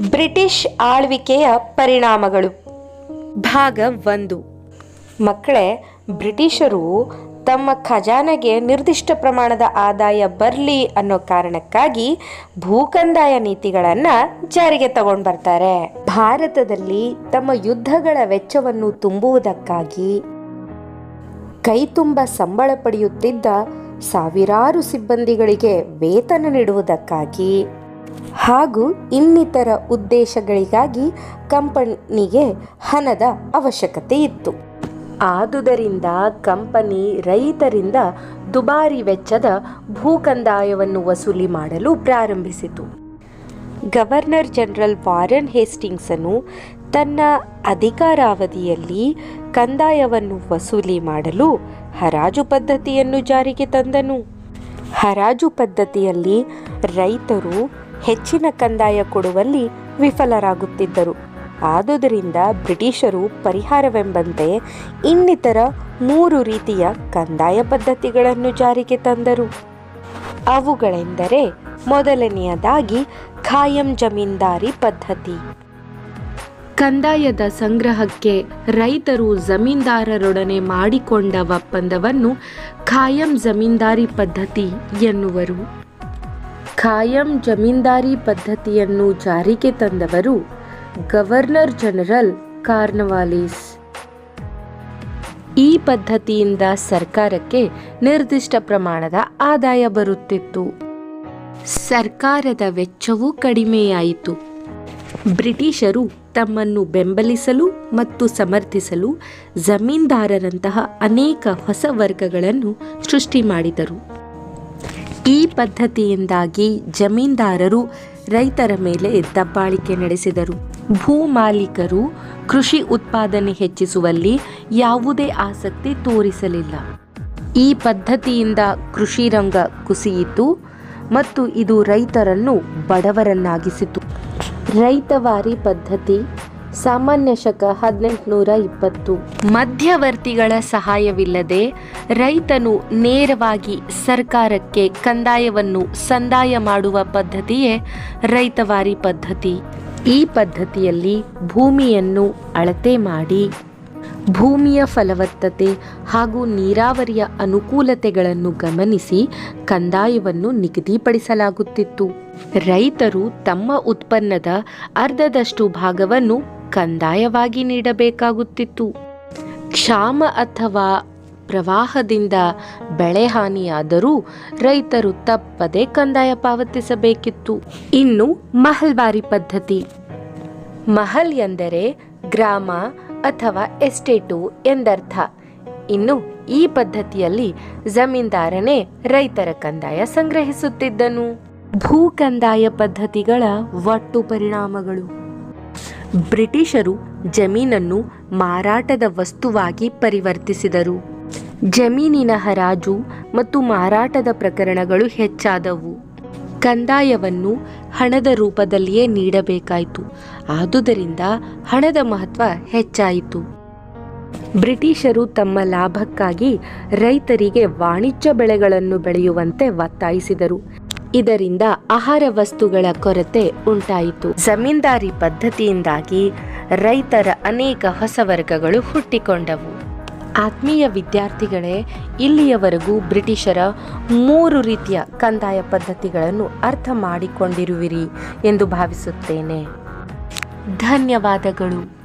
British ಆಳ್ವಿಕೆಯ ಪರಿಣಾಮಗಳು. ಭಾಗ ಒಂದು. ಮಕ್ಕಳೇ ಬ್ರಿಟಿಷರು ತಮ್ಮ ಖಜಾನೆಗೆ ನಿರ್ದಿಷ್ಟ ಪ್ರಮಾಣದ ಆದಾಯ ಬರಲಿ ಅನ್ನೋ ಕಾರಣಕ್ಕಾಗಿ ಭೂಕಂದಾಯ ನೀತಿಗಳನ್ನು ಜಾರಿಗೆ ತಗೊಂಡು ಬರ್ತಾರೆ ಭಾರತದಲ್ಲಿ ತಮ್ಮ ಯುದ್ಧಗಳ ವೆಚ್ಚವನ್ನು ತುಂಬುವುದಕ್ಕಾಗಿ ಕೈತುಂಬ ಸಂಬಳ ಪಡೆಯುತ್ತಿದ್ದ ಸಾವಿರಾರು ಸಿಬ್ಬಂದಿಗಳಿಗೆ ವೇತನ ನೀಡುವುದಕ್ಕಾಗಿ ಹಾಗೂ ಇನ್ನಿತರ ಉದ್ದೇಶಗಳಿಗಾಗಿ ಕಂಪನಿಗೆ ಹಣದ ಅವಶ್ಯಕತೆ ಇತ್ತು. ಆದುದರಿಂದ ಕಂಪನಿ ರೈತರಿಂದ ದುಬಾರಿ ವೆಚ್ಚದ ಭೂಕಂದಾಯವನ್ನು ವಸೂಲಿ ಮಾಡಲು ಪ್ರಾರಂಭಿಸಿತು. ಗವರ್ನರ್ ಜನರಲ್ ವಾರನ್ ಹೇಸ್ಟಿಂಗ್ಸನು ತನ್ನ ಅಧಿಕಾರಾವಧಿಯಲ್ಲಿ ಕಂದಾಯವನ್ನು ವಸೂಲಿ ಮಾಡಲು ಹರಾಜು ಪದ್ಧತಿಯನ್ನು ಜಾರಿಗೆ ತಂದನು. ಹರಾಜು ಪದ್ಧತಿಯಲ್ಲಿ ರೈತರು ಹೆಚ್ಚಿನ ಕಂದಾಯ ಕೊಡುವಲ್ಲಿ ವಿಫಲರಾಗುತ್ತಿದ್ದರು. ಆದುದರಿಂದ ಬ್ರಿಟಿಷರು ಪರಿಹಾರವೆಂಬಂತೆ ಇನ್ನಿತರ ಮೂರು ರೀತಿಯ ಕಂದಾಯ ಪದ್ಧತಿಗಳನ್ನು ಜಾರಿಗೆ ತಂದರು. ಅವುಗಳೆಂದರೆ ಮೊದಲನೆಯದಾಗಿ ಖಾಯಂ ಜಮೀನ್ದಾರಿ ಪದ್ಧತಿ. ಕಂದಾಯದ ಸಂಗ್ರಹಕ್ಕೆ ರೈತರು ಜಮೀನ್ದಾರರೊಡನೆ ಮಾಡಿಕೊಂಡ ಒಪ್ಪಂದವನ್ನು ಖಾಯಂ ಜಮೀನ್ದಾರಿ ಪದ್ಧತಿ ಎನ್ನುವರು. ಖಾಯಂ ಜಮೀನ್ದಾರಿ ಪದ್ಧತಿಯನ್ನು ಜಾರಿಗೆ ತಂದವರು ಗವರ್ನರ್ ಜನರಲ್ ಕಾರ್ನವಾಲಿಸ್. ಈ ಪದ್ಧತಿಯಿಂದ ಸರ್ಕಾರಕ್ಕೆ ನಿರ್ದಿಷ್ಟ ಪ್ರಮಾಣದ ಆದಾಯ ಬರುತ್ತಿತ್ತು. ಸರ್ಕಾರದ ವೆಚ್ಚವೂ ಕಡಿಮೆಯಾಯಿತು. ಬ್ರಿಟಿಷರು ತಮ್ಮನ್ನು ಬೆಂಬಲಿಸಲು ಮತ್ತು ಸಮರ್ಥಿಸಲು ಜಮೀನ್ದಾರರಂತಹ ಅನೇಕ ಹೊಸ ವರ್ಗಗಳನ್ನು ಸೃಷ್ಟಿ ಮಾಡಿದರು. ಈ ಪದ್ಧತಿಯಿಂದಾಗಿ ಜಮೀನ್ದಾರರು ರೈತರ ಮೇಲೆ ದಬ್ಬಾಳಿಕೆ ನಡೆಸಿದರು. ಭೂ ಮಾಲೀಕರು ಕೃಷಿ ಉತ್ಪಾದನೆ ಹೆಚ್ಚಿಸುವಲ್ಲಿ ಯಾವುದೇ ಆಸಕ್ತಿ ತೋರಿಸಲಿಲ್ಲ. ಈ ಪದ್ಧತಿಯಿಂದ ಕೃಷಿ ರಂಗ ಕುಸಿಯಿತು ಮತ್ತು ಇದು ರೈತರನ್ನು ಬಡವರನ್ನಾಗಿಸಿತು. ರೈತವಾರಿ ಪದ್ಧತಿ ಸಾಮಾನ್ಯ ಶಕ ಹದಿನೆಂಟುನೂರ ಇಪ್ಪತ್ತು ಮಧ್ಯವರ್ತಿಗಳ ಸಹಾಯವಿಲ್ಲದೆ ರೈತನು ನೇರವಾಗಿ ಸರ್ಕಾರಕ್ಕೆ ಕಂದಾಯವನ್ನು ಸಂದಾಯ ಮಾಡುವ ಪದ್ಧತಿಯೇ ರೈತವಾರಿ ಪದ್ಧತಿ. ಈ ಪದ್ಧತಿಯಲ್ಲಿ ಭೂಮಿಯನ್ನು ಅಳತೆ ಮಾಡಿ, ಭೂಮಿಯ ಫಲವತ್ತತೆ ಹಾಗೂ ನೀರಾವರಿಯ ಅನುಕೂಲತೆಗಳನ್ನು ಗಮನಿಸಿ ಕಂದಾಯವನ್ನು ನಿಗದಿಪಡಿಸಲಾಗುತ್ತಿತ್ತು. ರೈತರು ತಮ್ಮ ಉತ್ಪನ್ನದ ಅರ್ಧದಷ್ಟು ಭಾಗವನ್ನು ಕಂದಾಯವಾಗಿ ನೀಡಬೇಕಾಗುತ್ತಿತ್ತು. ಕ್ಷಾಮ ಅಥವಾ ಪ್ರವಾಹದಿಂದ ಬೆಳೆ ಹಾನಿಯಾದರೂ ರೈತರು ತಪ್ಪದೆ ಕಂದಾಯ ಪಾವತಿಸಬೇಕಿತ್ತು. ಇನ್ನು ಮಹಲ್ವಾರಿ ಪದ್ಧತಿ. ಮಹಲ್ ಎಂದರೆ ಗ್ರಾಮ ಅಥವಾ ಎಸ್ಟೇಟು ಎಂದರ್ಥ. ಇನ್ನು ಈ ಪದ್ಧತಿಯಲ್ಲಿ ಜಮೀನ್ದಾರನೇ ರೈತರ ಕಂದಾಯ ಸಂಗ್ರಹಿಸುತ್ತಿದ್ದನು. ಭೂ ಕಂದಾಯ ಪದ್ಧತಿಗಳ ಒಟ್ಟು ಪರಿಣಾಮಗಳು. ಬ್ರಿಟಿಷರು ಜಮೀನನ್ನು ಮಾರಾಟದ ವಸ್ತುವಾಗಿ ಪರಿವರ್ತಿಸಿದರು. ಜಮೀನಿನ ಹರಾಜು ಮತ್ತು ಮಾರಾಟದ ಪ್ರಕರಣಗಳು ಹೆಚ್ಚಾದವು. ಕಂದಾಯವನ್ನು ಹಣದ ರೂಪದಲ್ಲಿಯೇ ನೀಡಬೇಕಾಯಿತು. ಆದುದರಿಂದ ಹಣದ ಮಹತ್ವ ಹೆಚ್ಚಾಯಿತು. ಬ್ರಿಟಿಷರು ತಮ್ಮ ಲಾಭಕ್ಕಾಗಿ ರೈತರಿಗೆ ವಾಣಿಜ್ಯ ಬೆಳೆಗಳನ್ನು ಬೆಳೆಯುವಂತೆ ಒತ್ತಾಯಿಸಿದರು. ಇದರಿಂದ ಆಹಾರ ವಸ್ತುಗಳ ಕೊರತೆ ಉಂಟಾಯಿತು. ಜಮೀನ್ದಾರಿ ಪದ್ಧತಿಯಿಂದಾಗಿ ರೈತರ ಅನೇಕ ಹೊಸ ವರ್ಗಗಳು ಹುಟ್ಟಿಕೊಂಡವು. ಆತ್ಮೀಯ ವಿದ್ಯಾರ್ಥಿಗಳೇ ಇಲ್ಲಿಯವರೆಗೂ ಬ್ರಿಟಿಷರ ಮೂರು ರೀತಿಯ ಕಂದಾಯ ಪದ್ಧತಿಗಳನ್ನು ಅರ್ಥ ಮಾಡಿಕೊಂಡಿರುವಿರಿ ಎಂದು ಭಾವಿಸುತ್ತೇನೆ. ಧನ್ಯವಾದಗಳು.